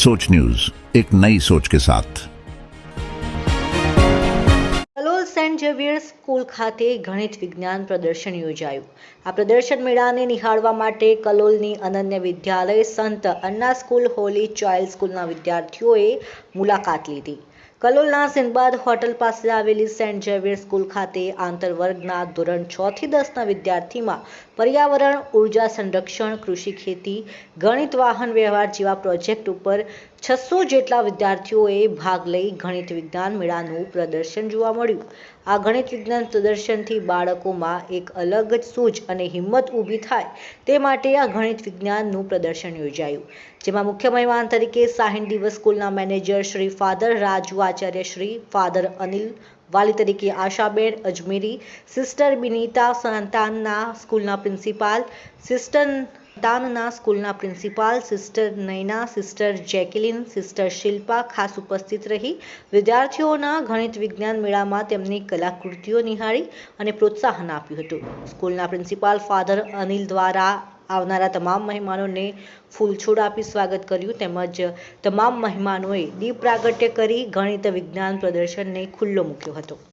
सोच न्यूज एक नई सोच के साथ કલોલ સેન્ટ ઝેવિયર સ્કૂલ ખાતે ગણિત વિજ્ઞાન પ્રદર્શન યોજાયું આ પ્રદર્શન મેળાને નિહાળવા માટે કલોલની અનન્ય વિદ્યાલય સંત અન્ના સ્કૂલ હોલી ચાઇલ્ડ સ્કૂલના વિદ્યાર્થીઓએ મુલાકાત લીધી કલોલના સિંદબાદ હોટલ પાસે આવેલી સેન્ટ ઝેવિયર સ્કૂલ ખાતે આંતરવર્ગના ધોરણ છ થી દસના વિદ્યાર્થીમાં પર્યાવરણ, ઊર્જા સંરક્ષણ, કૃષિ ખેતી, ગણિત, વાહન વ્યવહાર જેવા પ્રોજેક્ટ ઉપર છસો જેટલા વિદ્યાર્થીઓએ ભાગ લઈ ગણિત વિજ્ઞાન મેળાનું પ્રદર્શન જોવા મળ્યું. આ ગણિત વિજ્ઞાન પ્રદર્શનથી બાળકોમાં એક અલગ જ સૂઝ અને હિંમત ઊભી થાય તે માટે આ ગણિત વિજ્ઞાનનું પ્રદર્શન યોજાયું. જેમાં મુખ્ય મહેમાન તરીકે સાહિન દિવસ સ્કૂલના manager Shri father Raju Acharya Shri father Anil વાલી તરીકે આશાબેન અજમેરી, સિસ્ટર બિનીતા સંતાનના સ્કૂલના પ્રિન્સિપાલ, સિસ્ટર તાનના સ્કૂલના principal, sister Naina sister Jacqueline, sister Shilpa ખાસ ઉપસ્થિત રહી. વિદ્યાર્થીઓના ગણિત વિજ્ઞાન મેળામાં તેમની કલાકૃતિઓ નિહાળી અને પ્રોત્સાહન આપ્યું હતું. સ્કૂલના પ્રિન્સિપાલ ફાધર અનિલ દ્વારા આવનારા તમામ મહેમાનોને ફૂલછોડ આપી સ્વાગત કર્યું તેમજ તમામ મહેમાનોએ દીપ પ્રાગટ્ય કરી ગણિત વિજ્ઞાન પ્રદર્શનને ખુલ્લો મૂક્યો હતો.